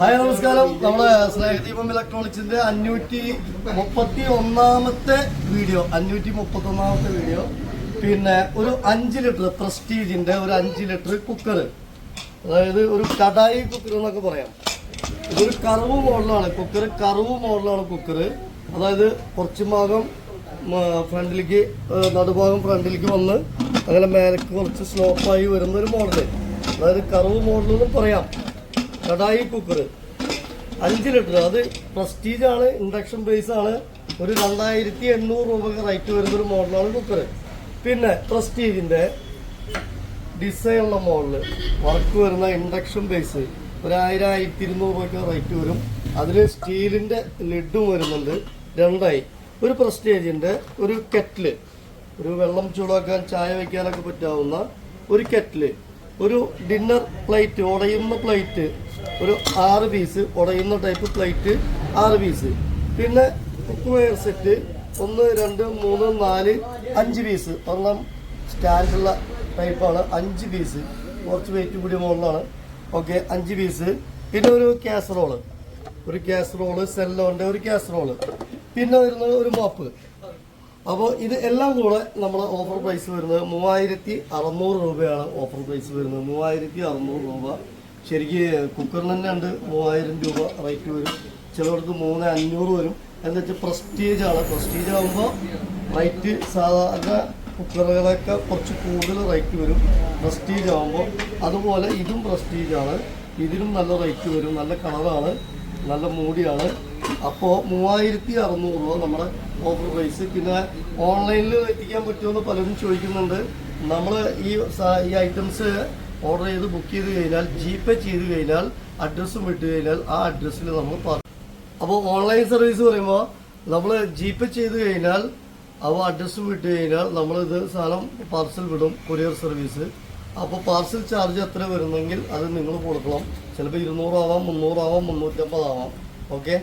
Hi നമസ്കാരം. നമ്മുടെ സ്നേഹദീപം ഇലക്ട്രോണിക്സിന്റെ അഞ്ഞൂറ്റി മുപ്പത്തി ഒന്നാമത്തെ വീഡിയോ. അഞ്ഞൂറ്റി മുപ്പത്തി ഒന്നാമത്തെ വീഡിയോ. പിന്നെ ഒരു അഞ്ച് ലിറ്റർ പ്രസ്റ്റീജിന്റെ ഒരു അഞ്ച് ലിറ്റർ കുക്കർ അതായത് ഒരു കടായി കുക്കർ എന്നൊക്കെ പറയാം. ഇതൊരു കറവ് മോഡലാണ്. കുക്കർ കറവ് മോഡലാണ് കുക്കർ അതായത് കുറച്ച് ഭാഗം ഫ്രണ്ടിലേക്ക് നടുഭാഗം ഫ്രണ്ടിലേക്ക് വന്ന് അങ്ങനെ മേലേക്ക് കുറച്ച് സ്ലോപ്പായി വരുന്ന ഒരു മോഡൽ അതായത് കറവ് മോഡൽ പറയാം. കടായി കുക്കർ അഞ്ച് ലിറ്റർ. അത് പ്രസ്റ്റീജ് ആണ് ഇൻഡക്ഷൻ ബേസ് ആണ് ഒരു രണ്ടായിരത്തി എണ്ണൂറ് രൂപക്ക് റേറ്റ് വരുന്ന ഒരു മോഡലാണ് കുക്കർ പിന്നെ പ്രസ്റ്റീജിന്റെ ഡിസൈനുള്ള മോഡൽ വർക്ക് വരുന്ന ഇൻഡക്ഷൻ ബേസ് ഒരു ആയിരം ആയിരത്തി ഇരുന്നൂറ് രൂപയ്ക്ക് റേറ്റ് വരും. അതിൽ സ്റ്റീലിന്റെ ലിഡും വരുന്നുണ്ട്. രണ്ടായി. ഒരു പ്രസ്റ്റേജിന്റെ ഒരു കെറ്റിൽ ഒരു വെള്ളം ചൂടാക്കാൻ ചായ വയ്ക്കാനൊക്കെ പറ്റാവുന്ന ഒരു കെറ്റിൽ ഒരു ഡിന്നർ പ്ലേറ്റ് ഉടയുന്ന പ്ലേറ്റ് ഒരു ആറ് പീസ് ഉടയുന്ന ടൈപ്പ് പ്ലേറ്റ് ആറ് പീസ് പിന്നെ കുക്ക് വെയർ സെറ്റ് ഒന്ന് രണ്ട് മൂന്ന് നാല് അഞ്ച് പീസ് ഒരെണ്ണം സ്റ്റാൻഡുള്ള ടൈപ്പാണ് അഞ്ച് പീസ് കുറച്ച് വെയിറ്റ് കൂടി മുകളിലാണ്. ഓക്കെ അഞ്ച് പീസ് പിന്നെ ഒരു കാസറോൾ ഒരു കാസറോൾ സെല്ലോന്റെ ഒരു കാസറോൾ പിന്നെ വരുന്നത് ഒരു മോപ്പ് അപ്പോൾ ഇത് എല്ലാം കൂടെ നമ്മൾ ഓഫർ പ്രൈസ് വരുന്നത് മൂവായിരത്തി അറുന്നൂറ് രൂപയാണ് ഓഫർ പ്രൈസ് വരുന്നത്. മൂവായിരത്തി അറുന്നൂറ് രൂപ. ശരിക്ക് കുക്കറിന് തന്നെ ഉണ്ട് മൂവായിരം രൂപ റേറ്റ് വരും. ചിലവർക്ക് മൂന്ന് അഞ്ഞൂറ് വരും. എന്താ വെച്ചാൽ പ്രസ്റ്റീജ് ആണ്. പ്രസ്റ്റീജ് ആകുമ്പോൾ റേറ്റ് സാധാരണ കുക്കറുകളൊക്കെ കുറച്ച് കൂടുതൽ റേറ്റ് വരും. പ്രസ്റ്റീജ് ആകുമ്പോൾ അതുപോലെ ഇതും പ്രസ്റ്റീജ് ആണ്. ഇതിനും നല്ല റേറ്റ് വരും. നല്ല കളറാണ് നല്ല മൂടിയാണ്. അപ്പോൾ മൂവായിരത്തി അറുന്നൂറ് രൂപ നമ്മുടെ ഓഫർ പ്രൈസ് പിന്നെ ഓൺലൈനിൽ എത്തിക്കാൻ പറ്റുമെന്ന് പലരും ചോദിക്കുന്നുണ്ട്. നമ്മൾ ഈ ഈ ഐറ്റംസ് ഓർഡർ ചെയ്ത് ബുക്ക് ചെയ്ത് കഴിഞ്ഞാൽ ജി പേ ചെയ്ത് കഴിഞ്ഞാൽ അഡ്രസ്സും വിട്ട് കഴിഞ്ഞാൽ ആ അഡ്രസ്സിൽ നമ്മൾ അപ്പോൾ ഓൺലൈൻ സർവീസ് പറയുമ്പോൾ നമ്മൾ ജി പേ ചെയ്ത് കഴിഞ്ഞാൽ അവ അഡ്രസ്സ് വിട്ട് കഴിഞ്ഞാൽ നമ്മളിത് സാധനം പാർസൽ വിടും കൊറിയർ സർവീസ് അപ്പോൾ പാർസൽ ചാർജ് എത്ര വരുന്നെങ്കിൽ അത് നിങ്ങൾ കൊടുക്കണം. ചിലപ്പോൾ ഇരുന്നൂറാവാം മുന്നൂറാവാം മുന്നൂറ്റമ്പതാവാം ഓക്കെ